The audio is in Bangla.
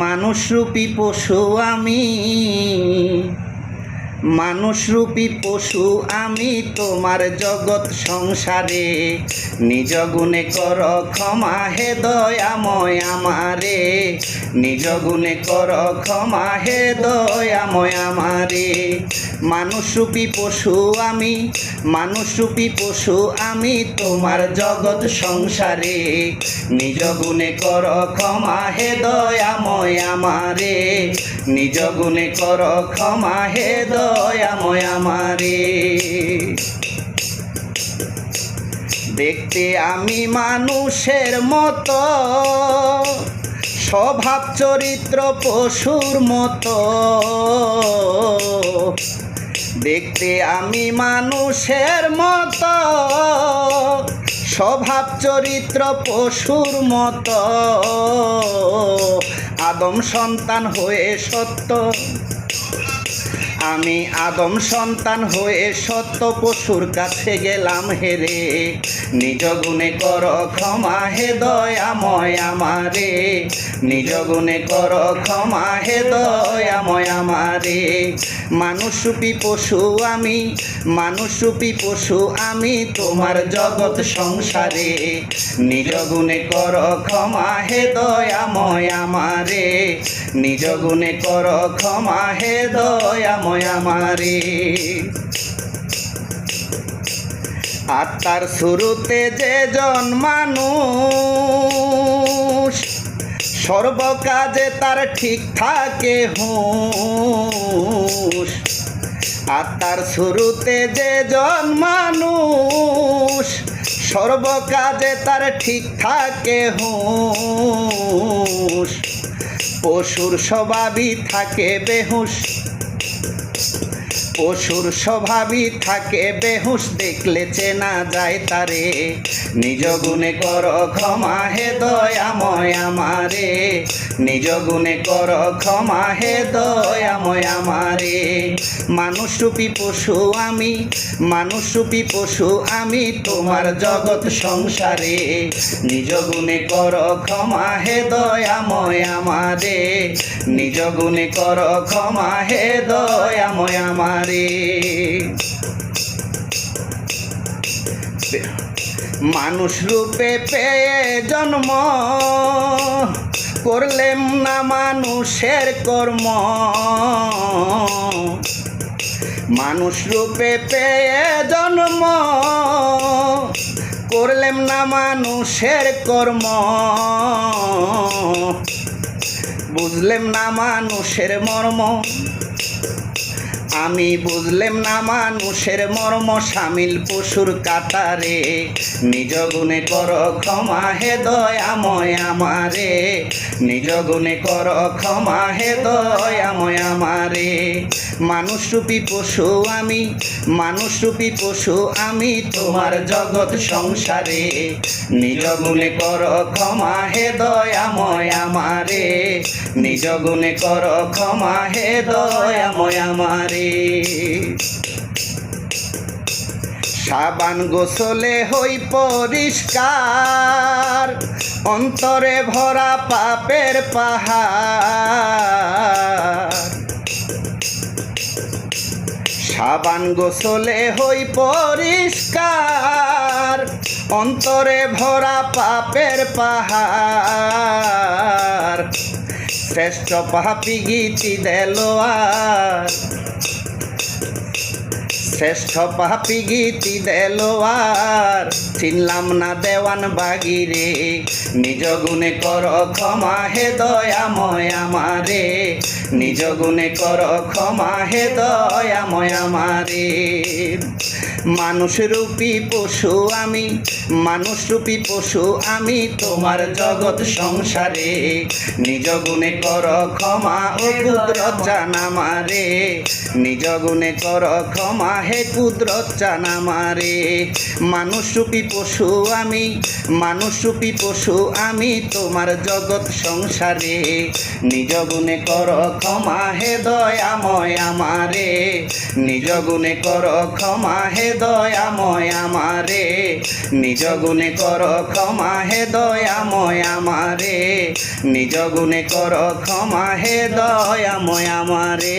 মানুষরূপী পশু আমি। মানুষরূপী পশু, আমি তোমার জগৎ সংসারে। নিজ গুণে কর ক্ষমা হে দয়াময় আমারে। নিজ গুণে কর ক্ষমা হে দয়াময় আমারে। মানুষরূপী পশু, আমি মানুষরূপী পশু, আমি তোমার জগৎ সংসারে। নিজ গুণে কর ক্ষমা হে দয়াময় আমারে। নিজ গুণে কর ক্ষমা হে দয়াময় আমারে দেখতে আমি মানুষের মতো, স্বভাব চরিত্র পশুর মতো। দেখতে আমি মানুষের মতো, স্বভাব চরিত্র পশুর মতো। আদম সন্তান হয়ে সত্য। আমি আদম সন্তান হয়ে সত্য পশুর কাছে গেলাম হেরে নিজ গুণে কর ক্ষমা হে দয়াময় আমারে। নিজ গুণে কর ক্ষমা হে দয়াময় আমারে। মানুষরূপী পশু আমি, মানুষরূপী পশু আমি তোমার জগৎ সংসারে। নিজ গুণে কর ক্ষমা হে দয়াময় আমারে। নিজ গুণে কর ক্ষমা হে দয়াময় আমারে। আত্মার শুরুতে যে জন্মানুষ সর্বকাজে তার ঠিক থাকে হুঁশ। আত্মার শুরুতে যে জন্মানুষ সর্বকাজে তার ঠিক থাকে হুঁশ। পশুর স্বভাবই থাকে বেহুশ। পশুর স্বভাবই থাকে, বেহুশ দেখলে চেনা যায় তারে। নিজ গুণে কর ক্ষমা হে দয়াময় আমারে। নিজ গুণে কর ক্ষমা হে দয়াময় আমারে। মানুষরূপী পশু আমি, মানুষরূপী পশু আমি তোমার জগৎ সংসারে। নিজ গুণে কর ক্ষমা হে দয়াময় আমারে। নিজ গুণে কর ক্ষমা হে দয়াময় আমারে। মানুষ রূপে পেয়ে জন্ম করলেম না মানুষের কর্ম। মানুষ রূপে পেয়ে জন্ম। করলেম না মানুষের কর্ম। বুঝলেম না মানুষের মর্ম। আমি বুঝলেম না মানুষের মর্ম সামিল পশুর কাতারে। নিজ গুণে কর ক্ষমা হে দয়াময় আমারে। নিজ গুণে কর ক্ষমা হে দয়াময় আমারে। মানুষরূপী পশু আমি, মানুষরূপী পশু আমি তোমার জগৎ সংসারে। নিজ গুণে কর ক্ষমা হে দয়াময় আমারে। নিজ গুণে কর ক্ষমা হে দয়াময় আমারে। সাবান গোসলে হই পরিষ্কার, অন্তরে ভরা পাপের পাহাড়। সাবান গোসলে হই পরিষ্কার, অন্তরে ভরা পাপের পাহাড়। শ্রেষ্ঠ পাপি গীতি দেলোয়ার। শ্রেষ্ঠ পাপি গীতি দেলোয়ার। চিনলাম না দেওয়ান বাগিরে, নিজ গুণে কর ক্ষমা হে দয়াময় আমারে। নিজ গুণে কর ক্ষমা হে দয়াময় আমারে। মানুষ রূপী পশু আমি, মানুষ রূপী পশু আমি তোমার জগৎ সংসারে। নিজ গুণে কর ক্ষমা ও কুদরত জানা মারে নিজ গুণে কর ক্ষমা হে কুদরত জানা মারে মানুষ রূপী পশু আমি, মানুষ রূপী পশু আমি তোমার জগৎ সংসারে। নিজ গুণে কর ক্ষমা হে দয়াময় আমারে, নিজ গুণে কর ক্ষমা হে দয়াময় আমারে, নিজ গুণে কর ক্ষমা হে দয়াময় আমারে, নিজ গুণে কর ক্ষমা হে দয়াময় আমারে।